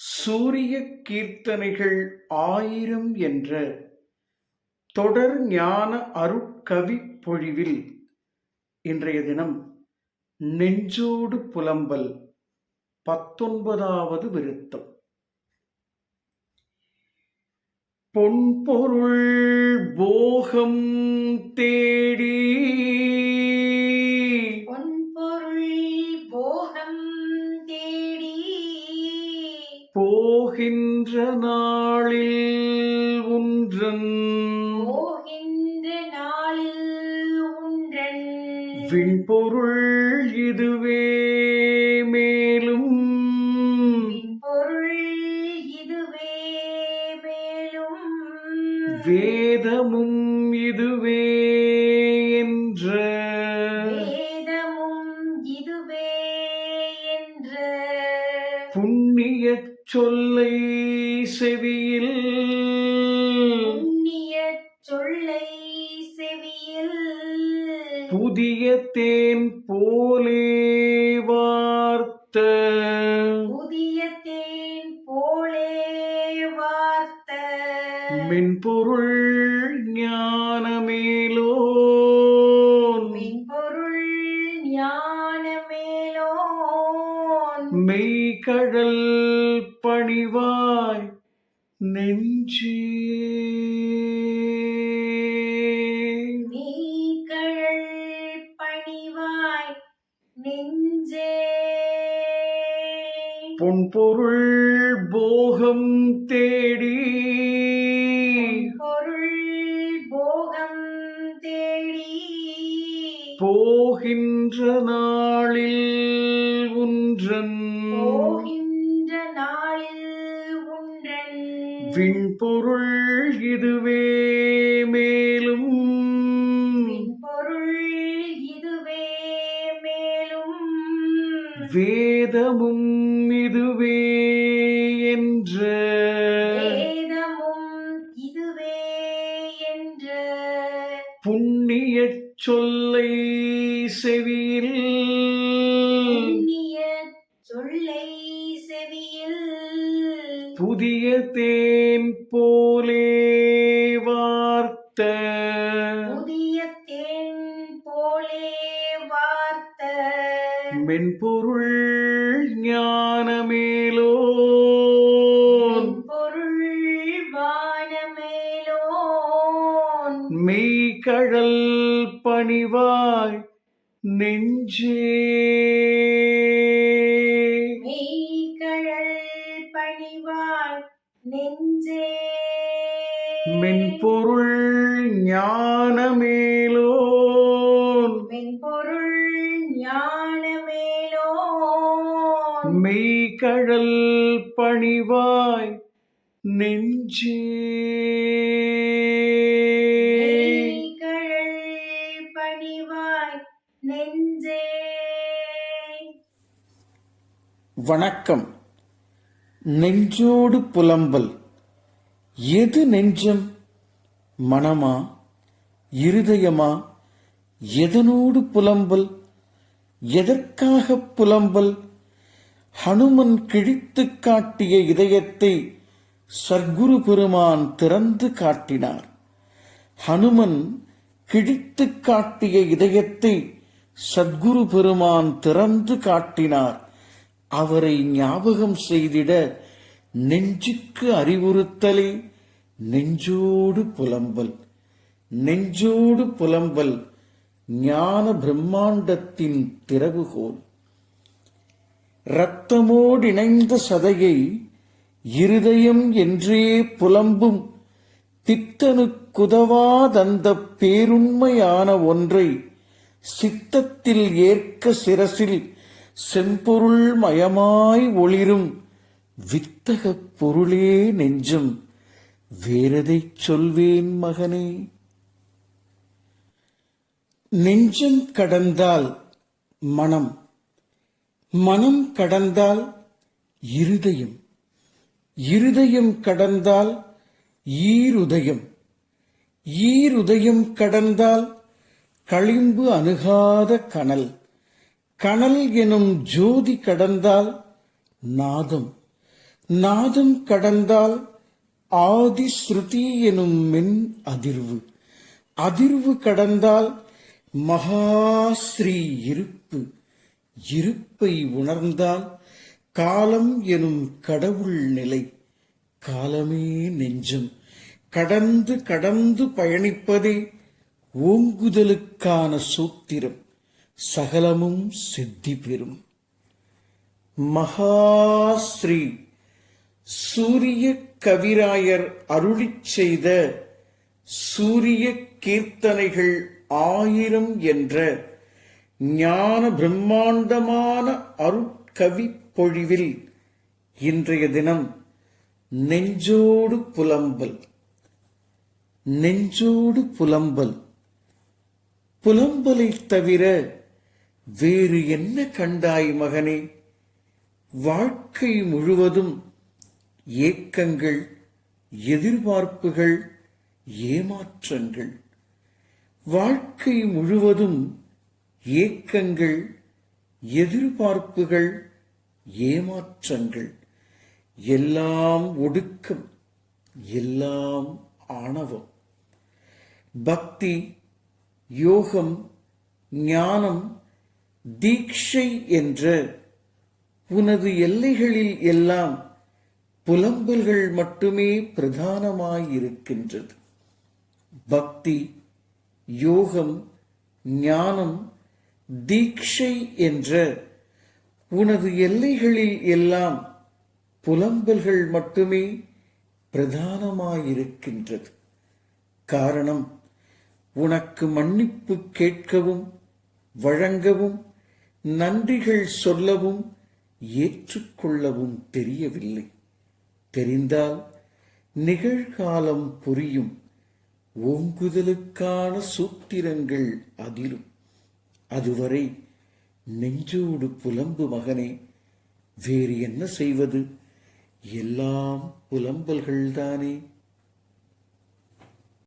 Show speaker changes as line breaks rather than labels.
சூரிய கீர்த்தனைகள் ஆயிரம் என்ற தொடர் ஞான அருட்கவி பொழிவில் இன்றைய தினம் நெஞ்சோடு புலம்பல் பத்தொன்பதாவது விருத்தம். பொன்பொருள் போகம் தேடி போகின்ற நாளில் ஒன்றன்
போகின்ற நாளில் உன்றன்.
விண்பொருள் இதுவே மேலும்.
பொருள் இதுவே மேலும்.
வேதமும் இதுவே என்ற.
வேதமும் இதுவே என்ற.
புண்ணிய சொல்லை செவியில்.
புண்ணிய சொல்லை செவியில்.
புதிய தேன் போலே வார்த்த.
புதிய தேன் போலே வார்த்த.
மென்பொருள் ஞானமேலோ
மென்பொருள் ஞானமேலோன்.
மெய்கடல்
நீக்கழல் பணிவாய் நெஞ்சே
பொன்பொருள் போகம் தேடி.
பொருள் போகம் தேடி.
போகின்ற நாளில் உன்றன் விண்பொருள் இதுவே மேலும்
பொருள் இதுவே மேலும்.
வேதமும் இதுவே என்ற.
வேதமும் இதுவே என்ற
புண்ணிய சொல்லை செவியில் புதிய தேன் போலே வார்த்த.
புதிய தேன் போலே வார்த்த.
மென்பொருள் ஞானமேலோ.
பொருள் வானமேலோன்
மெய்கடல் பணிவாய் நெஞ்சே மென்பொருள் ஞானமேலோன்.
மென்பொருள் ஞானமேலோன்.
மெய்கடல் பணிவாய் நெஞ்சே.
மெய்கழல் பணிவாய் நெஞ்சே.
வணக்கம். நெஞ்சோடு புலம்பல். எது நெஞ்சம் மனமா இருதயமா எதனோடு புலம்பல் எதற்காக புலம்பல் ஹனுமன் கிழித்து காட்டிய இதயத்தை சர்க்குரு பெருமான் திறந்து காட்டினார். ஹனுமன் கிழித்து காட்டிய இதயத்தை சத்குரு பெருமான் திறந்து காட்டினார். அவரை ஞாபகம் செய்திட நெஞ்சுக்கு அறிவுறுத்தலே நெஞ்சோடு புலம்பல். நெஞ்சோடு புலம்பல் ஞான பிரம்மாண்டத்தின் திறவுகோல். இரத்தமோடிணைந்த சதையை இருதயம் என்றே புலம்பும் பித்தனுக்குதவாதந்த பேருண்மையான ஒன்றை சித்தத்தில் ஏற்க சிரசில் செம்பொருள் மயமாய் ஒளிரும். வித்தகப் பொருளே நெஞ்சம் வேறதை சொல்வேன் மகனே? நெஞ்சம் கடந்தால் மனம் மனம் கடந்தால் இருதயம் இருதயம் கடந்தால் ஈருதயம் ஈருதயம் கடந்தால் களிம்பு அணுகாத கனல் கனல் எனும் ஜோதி கடந்தால் நாதம். நாதம் கடந்தால் ஆதி ஸ்ருதி எனும் மென் அதிர்வு. அதிர்வு கடந்தால் மகாஸ்ரீ இருப்பு. இருப்பை உணர்ந்தால் காலம் எனும் கடவுள் நிலை. காலமே நெஞ்சம். கடந்து கடந்து பயணிப்பதே ஓங்குதலுக்கான சூத்திரம். சகலமும் சித்தி பெறும். மகாஸ்ரீ சூரிய கவிராயர் அருளிச் செய்த சூரிய கீர்த்தனைகள் ஆயிரம் என்ற ஞான பிரம்மாண்டமான அருட்கவி பொழிவில் இன்றைய தினம் நெஞ்சோடு புலம்பல். நெஞ்சோடு புலம்பல். புலம்பலைத் தவிர வேறு என்ன கண்டாய் மகனே? வாழ்க்கை முழுவதும் ஏக்கங்கள் எதிர்பார்ப்புகள் ஏமாற்றங்கள். வாழ்க்கை முழுவதும் ஏக்கங்கள் எதிர்பார்ப்புகள் ஏமாற்றங்கள். எல்லாம் ஒடுக்கம் எல்லாம் ஆணவம். பக்தி யோகம் ஞானம் தீட்சை என்ற உனது எல்லைகளில் எல்லாம் புலம்பல்கள் மட்டுமே பிரதானமாயிருக்கின்றது. பக்தி யோகம் ஞானம் தீட்சை என்ற உனது எல்லைகளில் எல்லாம் புலம்பல்கள் மட்டுமே பிரதானமாயிருக்கின்றது. காரணம் உனக்கு மன்னிப்பு கேட்கவும் வழங்கவும் நன்றிகள் சொல்லவும் ஏற்றுக்கொள்ளவும் தெரியவில்லை. தெரிந்தால் நிகழ்காலம் புரியும் ஓங்குதலுக்கான சூத்திரங்கள் அதிலும் அதுவரை நெஞ்சோடு புலம்பு மகனே வேறு என்ன செய்வது? எல்லாம் புலம்பல்கள்தானே.